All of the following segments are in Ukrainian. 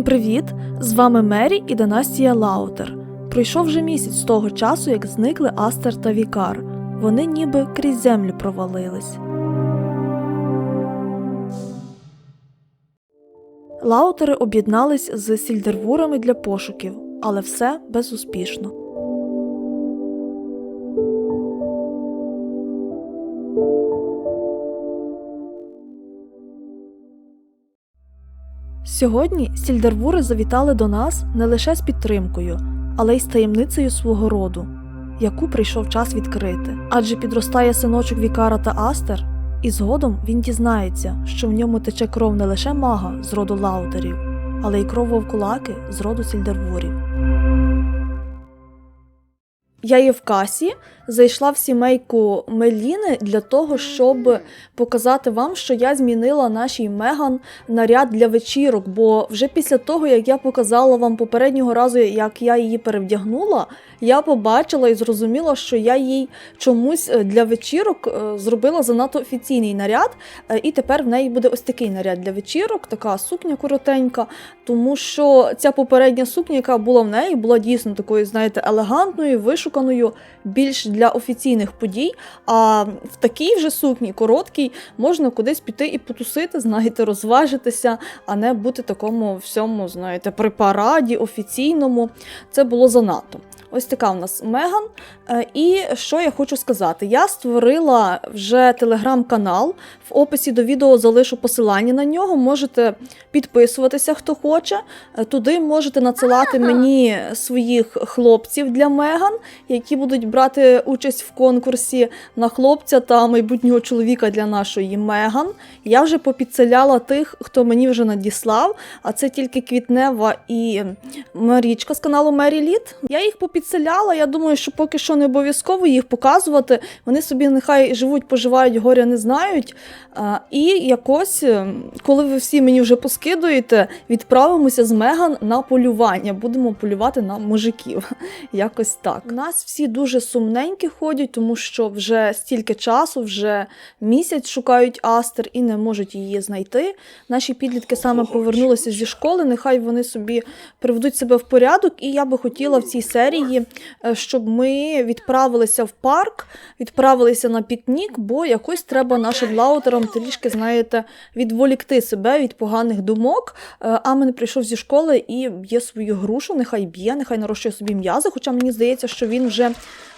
Всім привіт! З вами Мері і Династія Лаутер. Пройшов вже місяць з того часу, як зникли Астер та Вікар. Вони ніби крізь землю провалились. Лаутери об'єднались з сільдервурами для пошуків, але все безуспішно. Сьогодні сільдервури завітали до нас не лише з підтримкою, але й з таємницею свого роду, яку прийшов час відкрити. Адже підростає синочок Вікара та Астер, і згодом він дізнається, що в ньому тече кров не лише мага з роду лаутерів, але й кров вовкулаки з роду сільдервурів. Я є в касі, зайшла в сімейку Меліни для того, щоб показати вам, що я змінила нашій Меган наряд для вечірок. Бо вже після того, як я показала вам попереднього разу, як я її перевдягнула, я побачила і зрозуміла, що я їй чомусь е, для вечірок е, зробила занадто офіційний наряд, е, і тепер в неї буде ось такий наряд для вечірок, така сукня коротенька, тому що ця попередня сукня, яка була в неї, була дійсно такою, знаєте, елегантною, вишуканою, більш для офіційних подій. А в такій вже сукні, короткій, можна кудись піти і потусити, знаєте, розважитися, а не бути такому всьому, знаєте, при параді офіційному. Це було занадто. Ось така у нас Меган. Е, І що я хочу сказати? Я створила вже телеграм-канал. В описі до відео залишу посилання на нього. Можете підписуватися, хто хоче. Е, Туди можете надсилати мені своїх хлопців для Меган, які будуть брати участь в конкурсі на хлопця та майбутнього чоловіка для нашої Меган. Я вже попідселяла тих, хто мені вже надіслав. А це тільки Квітнева і Марічка з каналу Мері Літ. Я їх попідселяла. Я думаю, що поки що не обов'язково їх показувати. Вони собі нехай живуть, поживають, горя не знають. І якось, е, коли ви всі мені вже поскидуєте, відправимося з Меган на полювання. Будемо полювати на мужиків. Якось так. Нас всі дуже сумненькі ходять, тому що вже стільки часу, вже місяць шукають Астер і не можуть її знайти. Наші підлітки саме повернулися зі школи. Нехай вони собі приведуть себе в порядок. І я би хотіла в цій серії, е, щоб ми відправилися в парк, відправилися на пікнік, бо якось треба нашим лаутерам трішки, знаєте, відволікти себе від поганих думок. Е, Амен прийшов зі школи і б'є свою грушу, нехай б'є, нехай нарощує собі м'язи. Хоча мені здається, що він вже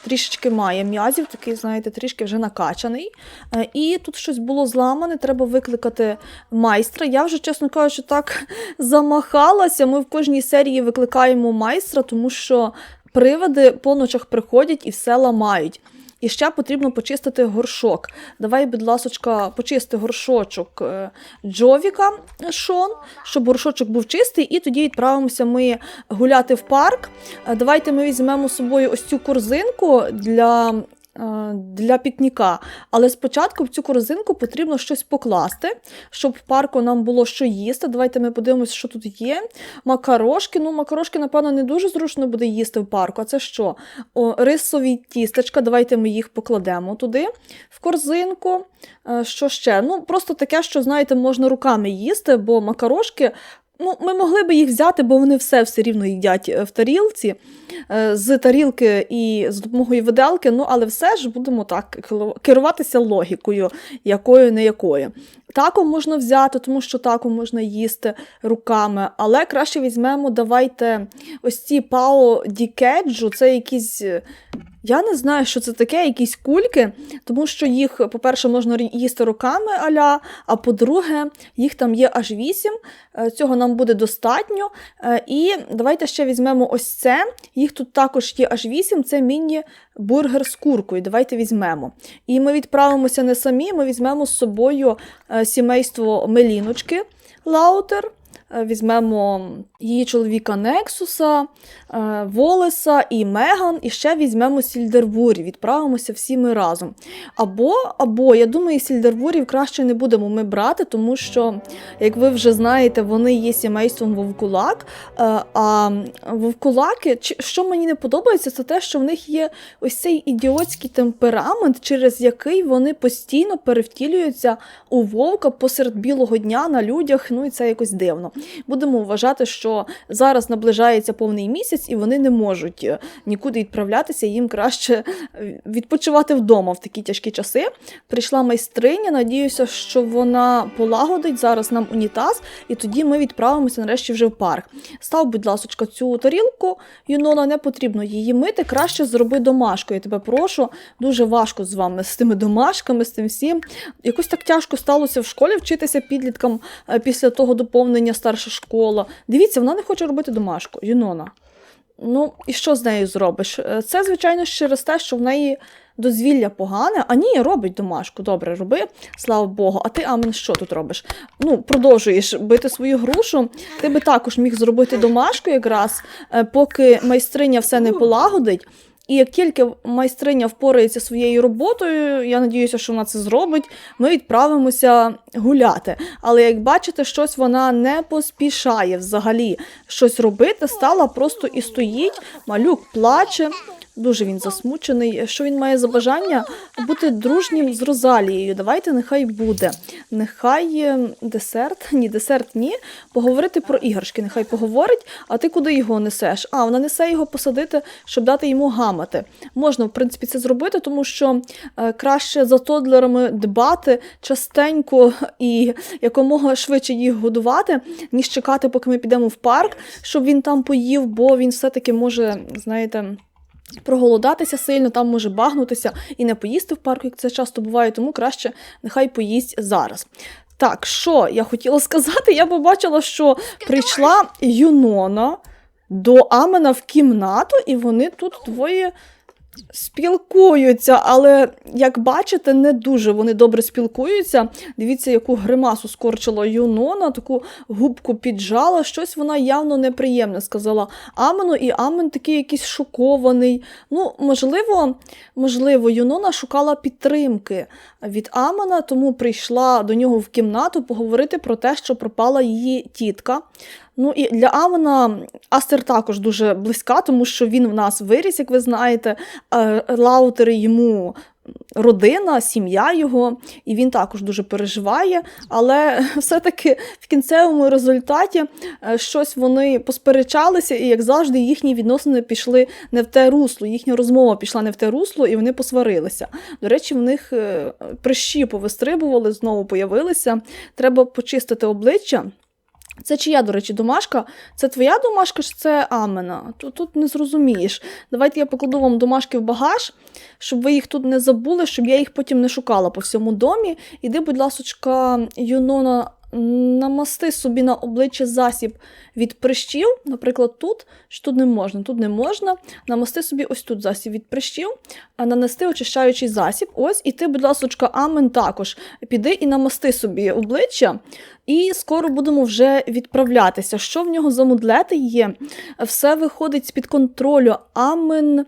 трішечки має м'язів, такий, знаєте, трішки вже накачаний. Е, І тут щось було зламане, треба викликати майстра. Я вже, чесно кажучи, так замахалася. Ми в кожній серії викликаємо майстра, тому що привиди по ночах приходять і все ламають. І ще потрібно почистити горшок. Давай, будь ласочка, почисти горшочок е, Джовіка Шон, щоб горшочок був чистий, і тоді відправимося ми гуляти в парк. Е, Давайте ми візьмемо з собою ось цю корзинку для. Е, Для пікніка, але спочатку в цю корзинку потрібно щось покласти, щоб в парку нам було що їсти. Давайте ми подивимося, що тут є. Макарошки. Ну, макарошки, напевно, не дуже зручно буде їсти в парку. А це що? О, рисові тістечка. Давайте ми їх покладемо туди, в корзинку. Е, Що ще? Ну, просто таке, що, знаєте, можна руками їсти, бо макарошки. Ну, ми могли би їх взяти, бо вони все все рівно їдять е, в тарілці е, з тарілки і з допомогою виделки. Ну, але все ж будемо так керуватися логікою, якою не якою. Тако можна взяти, тому що тако можна їсти руками, але краще візьмемо, давайте ось ці пао дікеджу, це якісь. Я не знаю, що це таке, якісь кульки, тому що їх, по-перше, можна їсти руками аля, а по-друге, їх там є аж вісім. е, Цього нам буде достатньо. Е, І давайте ще візьмемо ось це. Їх тут також є аж вісім. Це міні-бургер з куркою. Давайте візьмемо. І ми відправимося не самі, ми візьмемо з собою е, сімейство Меліночки Лаутер. Е, Візьмемо її чоловіка Нексуса, е, Волеса і Меган, і ще візьмемо Сільдервурі. Відправимося всі ми разом. Або, або, я думаю, Сільдервурів краще не будемо ми брати, тому що, як ви вже знаєте, вони є сімейством Вовкулак. Е, А Вовкулаки, що мені не подобається, це те, що в них є ось цей ідіотський темперамент, через який вони постійно перевтілюються у вовка посеред білого дня на людях. Ну і це якось дивно. Будемо вважати, що зараз наближається повний місяць, і вони не можуть е, нікуди відправлятися. Їм краще е, відпочивати вдома в такі тяжкі часи. Прийшла майстриня. Надіюся, що вона полагодить зараз нам унітаз, і тоді ми відправимося нарешті вже в парк. Став, будь ласка, цю тарілку. Юнона, не потрібно її мити. Краще зроби домашку. Я тебе прошу. Дуже важко з вами з тими домашками, з тим всім. Якось так тяжко сталося в школі вчитися підліткам е, після того доповнення старша школа. Дивіться, вона не хоче робити домашку. Юнона. Ну, і що з нею зробиш? Е, Це, звичайно, через те, що в неї дозвілля погане. А ні, робить домашку. Добре, роби, слава Богу. А ти, Амен, що тут робиш? Ну, продовжуєш бити свою грушу. Ти би також міг зробити домашку якраз, е, поки майстриня все не полагодить. І як тільки майстриня впорається своєю роботою, я надіюся, що вона це зробить, ми відправимося гуляти. Але як бачите, щось вона не поспішає взагалі щось робити, стала просто і стоїть, малюк плаче. Дуже він засмучений. Що він має за бажання бути дружнім з Розалією? Давайте нехай буде. Нехай е, десерт, ні, десерт ні. Поговорити про іграшки. Нехай поговорить. А ти куди його несеш? А вона несе його посадити, щоб дати йому гамати. Можна, в принципі, це зробити, тому що е, краще за тодлерами дбати частенько і якомога швидше їх годувати, ніж чекати, поки ми підемо в парк, щоб він там поїв, бо він все-таки може, знаєте. Проголодатися сильно, там може багнутися і не поїсти в парку, як це часто буває, тому краще нехай поїсть зараз. Так, що я хотіла сказати? Я побачила, що прийшла Юнона до Амена в кімнату, і вони тут двоє спілкуються. Але, як бачите, не дуже вони добре спілкуються. Дивіться, яку гримасу скорчила Юнона, таку губку піджала. Щось вона явно неприємне сказала Амену, і Амен такий якийсь шокований. Ну, можливо, можливо, Юнона шукала підтримки від Амена, тому прийшла до нього в кімнату поговорити про те, що пропала її тітка. Ну і для Амена Астер також дуже близька, тому що він в нас виріс, як ви знаєте. Е, Лаутери йому родина, сім'я його, і він також дуже переживає. Але все-таки в кінцевому результаті е, щось вони посперечалися, і, як завжди, їхні відносини пішли не в те русло, їхня розмова пішла не в те русло, і вони посварилися. До речі, в них е, прищі повистрибували, знову появилися. Треба почистити обличчя. Це чия, до речі, домашка? Це твоя домашка чи це Амена? Тут, тут не зрозумієш. Давайте я покладу вам домашки в багаж, щоб ви їх тут не забули, щоб я їх потім не шукала по всьому домі. Іди, будь ласочка, Юнона, намасти собі на обличчя засіб від прищів, наприклад, тут, що тут не можна, тут не можна. Намасти собі ось тут засіб від прищів, а нанести очищаючий засіб. Ось, і ти, будь ласочка, Амен також. Піди і намасти собі обличчя. І скоро будемо вже відправлятися. Що в нього за мудлети є? Все виходить з-під контролю. Амен.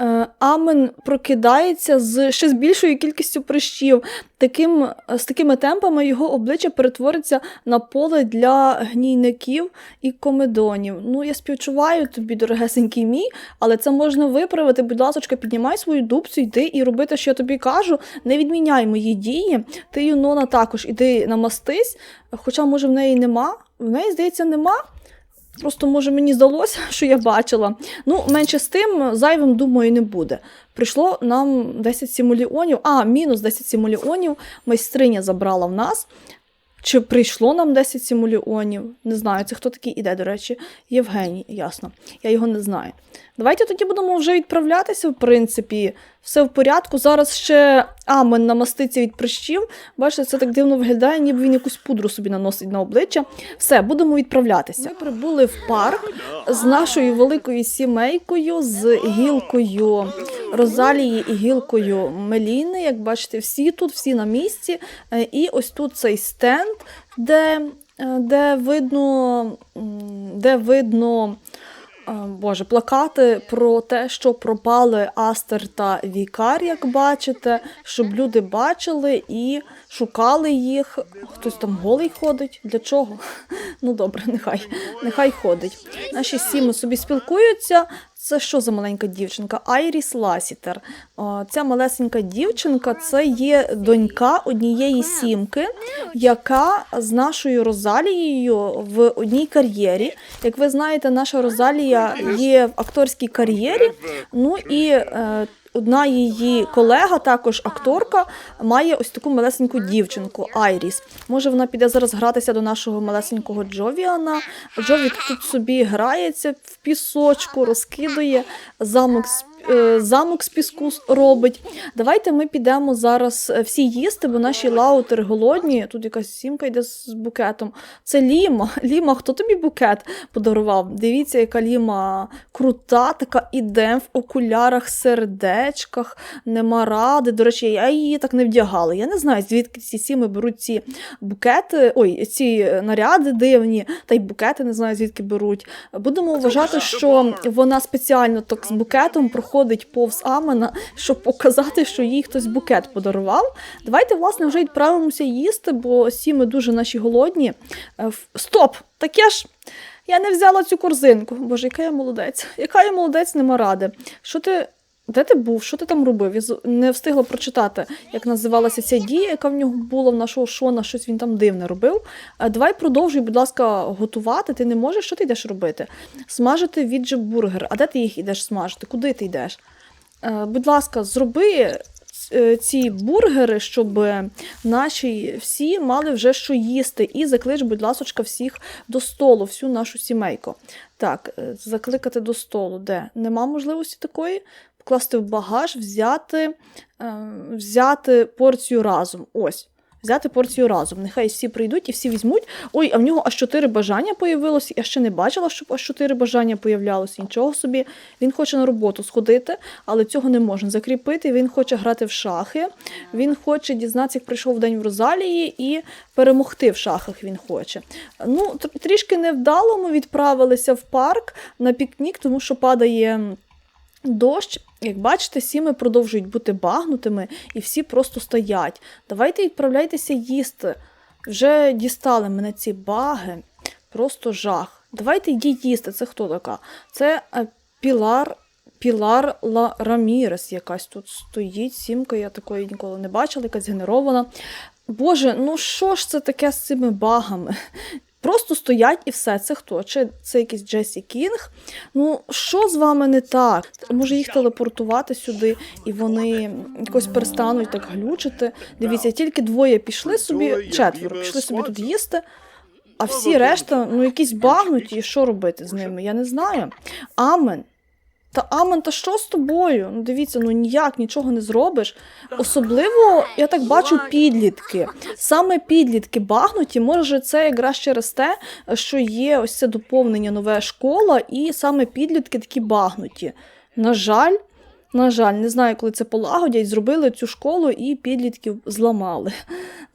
Е, Амен прокидається з ще з більшою кількістю прищів. Таким, з такими темпами його обличчя перетвориться на поле для гнійників і комедонів. Ну, я співчуваю тобі, дорогесенький мій, але це можна виправити. Будь ласка, піднімай свою дубцю, йди і роби те, що я тобі кажу. Не відміняй мої дії. Ти, Юнона, також іди намастись. Хоча, може, в неї нема. В неї, здається, нема. Просто, може, мені здалося, що я бачила. Ну, менше з тим, зайвим, думаю, не буде. Прийшло нам 10 симуліонів, а, мінус 10 симуліонів майстриня забрала в нас. Чи прийшло нам 10 симуліонів? Не знаю, це хто такий іде, до речі. Євгеній, ясно. Я його не знаю. Давайте тоді будемо вже відправлятися, в принципі. Все в порядку. Зараз ще Амен намаститься від прищів. Бачите, це так дивно виглядає, ніби він якусь пудру собі наносить на обличчя. Все, будемо відправлятися. Ми прибули в парк з нашою великою сімейкою, з гілкою Розалії і гілкою Меліни. Як бачите, всі тут, всі на місці. Е, І ось тут цей стенд, де, е, де видно, де видно. Е, Боже, плакати про те, що пропали Астер та Вікар, як бачите, щоб люди бачили і шукали їх. Хтось там голий ходить. Для чого? Ну добре, нехай, нехай ходить. Наші сіми собі спілкуються. Це що за маленька дівчинка? Айріс Ласітер. Ця малесенька дівчинка це є донька однієї сімки, яка з нашою Розалією в одній кар'єрі. Як ви знаєте, наша Розалія є в акторській кар'єрі. Ну і е, одна її колега, також акторка, має ось таку малесеньку дівчинку Айріс. Може, вона піде зараз гратися до нашого малесенького Джовіана. Джовік тут собі грається в пісочку, розкидує замок з. Е, Замок з піску робить. Давайте ми підемо зараз е, всі їсти, бо наші лаутери голодні. Тут якась сімка йде з букетом. Це Ліма. Ліма, хто тобі букет подарував? Дивіться, яка Ліма крута, така іде в окулярах, сердечках, нема ради. До речі, я її так не вдягала. Я не знаю, звідки ці сіми беруть ці букети, ой, ці наряди дивні, та й букети не знаю, звідки беруть. Будемо вважати, що вона спеціально так з букетом проходить повз Амена, щоб показати, що їй хтось букет подарував. Давайте, власне, вже відправимося їсти, бо всі ми дуже наші голодні. Е, Стоп! Таке ж. Я не взяла цю корзинку. Боже, яка я молодець. Яка я молодець, нема ради. Що ти. Де ти був? Що ти там робив? Я не встигла прочитати, як називалася ця дія, яка в нього була в нашого Шона, щось він там дивне робив. Е, Давай продовжуй, будь ласка, готувати. Ти не можеш, що ти йдеш робити? Смажити відже бургер. А де ти їх йдеш смажити? Куди ти йдеш? Е, Будь ласка, зроби е, ці бургери, щоб наші всі мали вже що їсти. І заклич, будь ласочка, всіх до столу, всю нашу сімейку. Так, закликати до столу. Де? Нема можливості такої? Покласти в багаж, взяти, е, взяти порцію разом. Ось. Взяти порцію разом. Нехай всі прийдуть і всі візьмуть. Ой, а в нього аж чотири бажання появилося. Я ще не бачила, щоб аж чотири бажання появлялося. Нічого собі. Він хоче на роботу сходити, але цього не можна закріпити. Він хоче грати в шахи. Він хоче дізнатися, як прийшов день в Розалії, і перемогти в шахах він хоче. Ну, трішки невдало ми відправилися в парк на пікнік, тому що падає. Дощ, як бачите, сіми продовжують бути багнутими і всі просто стоять. Давайте відправляйтеся їсти. Вже дістали мене ці баги. Просто жах. Давайте йдіть їсти. Це хто така? Це е, Пілар. Пілар Ла Рамірес якась тут стоїть. Сімка, я такої ніколи не бачила, якась генерована. Боже, ну що ж це таке з цими багами? Просто стоять і все. Це хто? Чи це якийсь Джесі Кінг? Ну, що з вами не так? Може їх телепортувати сюди, і вони якось перестануть так глючити. Дивіться, тільки двоє пішли собі, четверо пішли собі тут їсти. А всі решта, ну якісь багнуті, і що робити з ними? Я не знаю. Амен. Та Амен, та що з тобою? Ну дивіться, ну ніяк нічого не зробиш. Особливо, я так бачу, підлітки. Саме підлітки багнуті, може, це якраз через те, що є ось це доповнення нова школа, і саме підлітки такі багнуті. На жаль, на жаль, не знаю, коли це полагодять, зробили цю школу і підлітків зламали.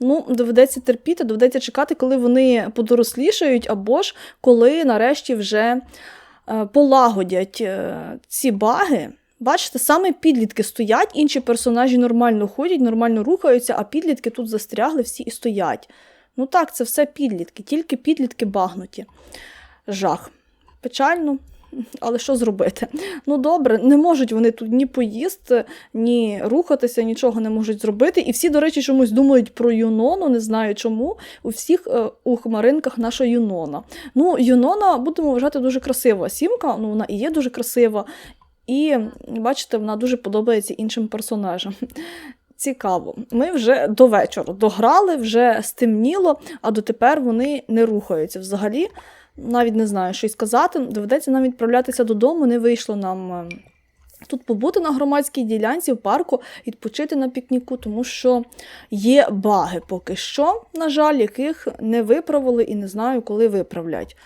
Ну, доведеться терпіти, доведеться чекати, коли вони подорослішають, або ж коли нарешті вже полагодять е, ці баги. Бачите, саме підлітки стоять, інші персонажі нормально ходять, нормально рухаються, а підлітки тут застрягли всі і стоять. Ну так, це все підлітки, тільки підлітки багнуті. Жах. Печально, але що зробити? Ну добре, не можуть вони тут ні поїсти, ні рухатися, нічого не можуть зробити. І всі, до речі, чомусь думають про Юнону, не знаю чому. У всіх е, у хмаринках наша Юнона. Ну, Юнона, будемо вважати, дуже красива сімка, ну вона і є дуже красива. І бачите, вона дуже подобається іншим персонажам. Цікаво. Ми вже до вечора дограли, вже стемніло, а дотепер вони не рухаються взагалі. Навіть не знаю, що й сказати. Доведеться нам відправлятися додому, не вийшло нам. е, Тут побути на громадській ділянці в парку, відпочити на пікніку, тому що є баги поки що, на жаль, яких не виправили і не знаю, коли виправлять.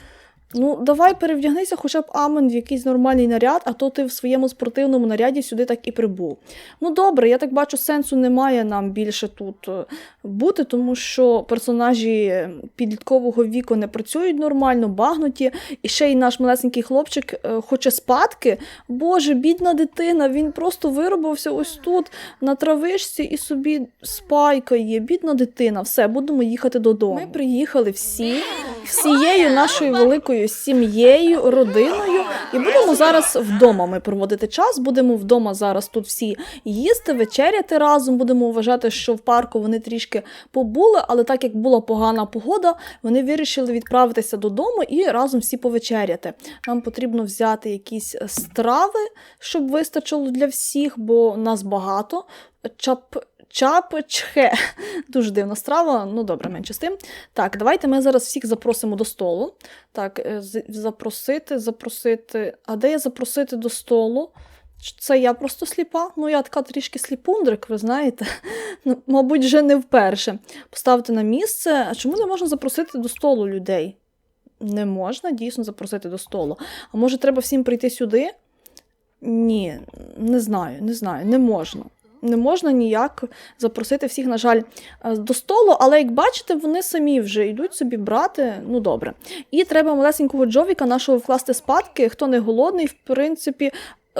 Ну, давай перевдягнися хоча б Амен в якийсь нормальний наряд, а то ти в своєму спортивному наряді сюди так і прибув. Ну добре, я так бачу, сенсу немає нам більше тут е, бути, тому що персонажі підліткового віку не працюють нормально, багнуті, і ще й наш малесенький хлопчик е, хоче спадки. Боже, бідна дитина, він просто виробився ось тут на травишці і собі спайкає. Бідна дитина, все, будемо їхати додому. Ми приїхали всі. всією нашою великою сім'єю, родиною. І будемо зараз вдома ми проводити час. Будемо вдома зараз тут всі їсти, вечеряти разом. Будемо вважати, що в парку вони трішки побули, але так як була погана погода, вони вирішили відправитися додому і разом всі повечеряти. Нам потрібно взяти якісь страви, щоб вистачило для всіх, бо нас багато. Чап. Чапчхе. Дуже дивна страва, ну добре, менше з тим. Так, давайте ми зараз всіх запросимо до столу. Так, е, запросити, запросити. А де я запросити до столу? Це я просто сліпа? Ну, я така трішки сліпундрик, ви знаєте. Ну, мабуть, вже не вперше. Поставити на місце. А чому не можна запросити до столу людей? Не можна дійсно запросити до столу. А може, треба всім прийти сюди? Ні, не знаю, не знаю, не можна. Не можна ніяк запросити всіх, на жаль, е, до столу, але як бачите, вони самі вже йдуть собі брати. Ну добре. І треба малесенького Джовіка нашого вкласти спадки. Хто не голодний, в принципі.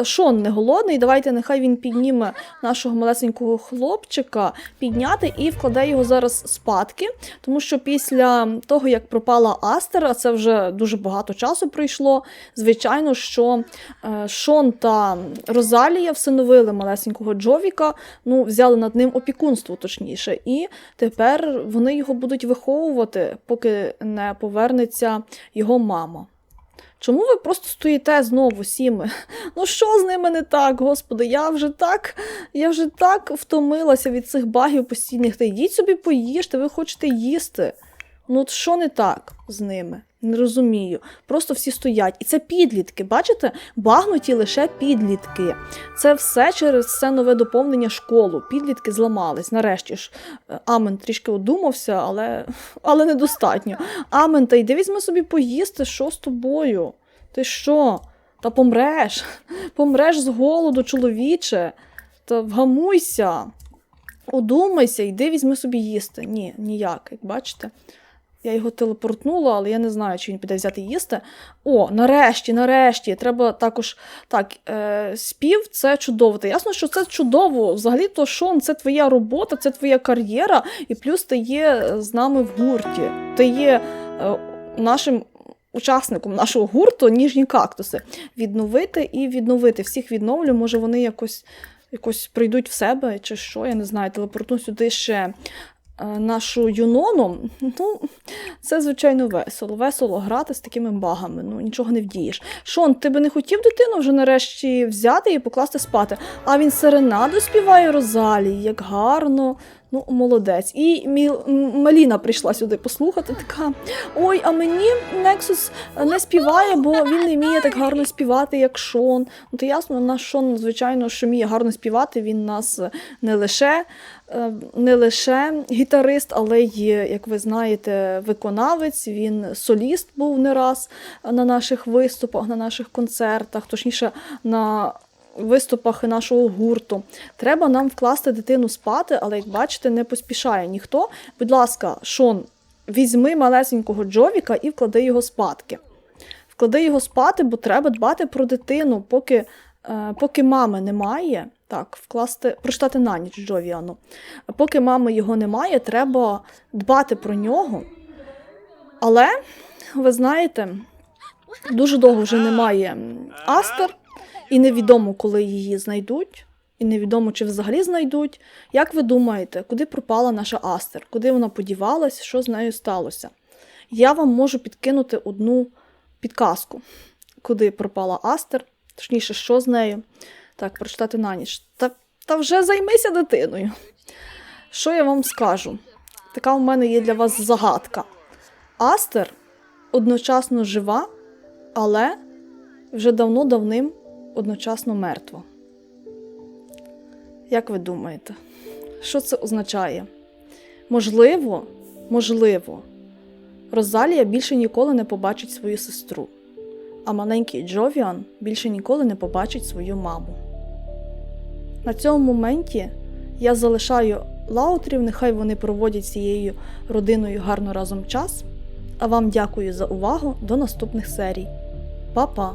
Шон не голодний, давайте нехай він підніме нашого малесенького хлопчика, підняти і вкладе його зараз спадки. Тому що після того, як пропала Астер, а це вже дуже багато часу пройшло. Звичайно, що е, Шон та Розалія всиновили малесенького Джовіка, ну, взяли над ним опікунство, точніше, і тепер вони його будуть виховувати, поки не повернеться його мама. Чому ви просто стоїте знову сіми? Ну що з ними не так, господи? Я вже так, я вже так втомилася від цих багів постійних. Та йдіть собі поїжте, ви хочете їсти. Ну от що не так з ними? Не розумію. Просто всі стоять. І це підлітки, бачите? Багнуті лише підлітки. Це все через це нове доповнення школу. Підлітки зламались. Нарешті ж е, Амен трішки одумався, але, але недостатньо. Амен, та йди візьми собі поїсти, що з тобою? Ти що? Та помреш, помреш з голоду, чоловіче. Та вгамуйся, одумайся, йди візьми собі їсти. Ні, ніяк, як бачите. Я його телепортнула, але я не знаю, чи він піде взяти їсти. О, нарешті, нарешті. Треба також. Так, е, спів це чудово. Та ясно, що це чудово. Взагалі, то Шон, це твоя робота, це твоя кар'єра, і плюс ти є з нами в гурті. Ти є е, нашим. Учасником нашого гурту ніжні кактуси відновити і відновити. Всіх відновлю. Може, вони якось, якось прийдуть в себе чи що, я не знаю, телепортну сюди ще е, нашу Юнону. Ну, це, звичайно, весело. Весело грати з такими багами. Ну, нічого не вдієш. Шон, ти би не хотів дитину вже нарешті взяти і покласти спати. А він серенаду співає Розалії, як гарно. Ну, молодець. І Міл... М- прийшла сюди послухати. Така: ой, а мені Нексус не співає, бо він не вміє так гарно співати, як Шон. Ну, то ясно, наш Шон, звичайно, що вміє гарно співати. Він нас не лише, е, не лише гітарист, але й, як ви знаєте, виконавець. Він соліст був не раз на наших виступах, на наших концертах, точніше, на виступах нашого гурту. Треба нам вкласти дитину спати, але як бачите, не поспішає ніхто. Будь ласка, Шон, візьми малесенького Джовіка і вклади його спадки. Вклади його спати, бо треба дбати про дитину, поки, е, поки мами немає. Так, вкласти, прочитати на ніч Джовіану. Поки мами його немає, треба дбати про нього. Але, ви знаєте, дуже довго вже немає Астер, і невідомо, коли її знайдуть, і невідомо, чи взагалі знайдуть. Як ви думаєте, куди пропала наша Астер? Куди вона подівалась, що з нею сталося? Я вам можу підкинути одну підказку, куди пропала Астер, точніше, що з нею. Так, прочитати на ніч. Та, та вже займися дитиною. Що я вам скажу? Така у мене є для вас загадка. Астер одночасно жива, але вже давно-давним одночасно мертва. Як ви думаєте, що це означає? Можливо, можливо, Розалія більше ніколи не побачить свою сестру, а маленький Джовіан більше ніколи не побачить свою маму. На цьому моменті я залишаю лаутрів, нехай вони проводять цією родиною гарно разом час. А вам дякую за увагу до наступних серій. Па-па!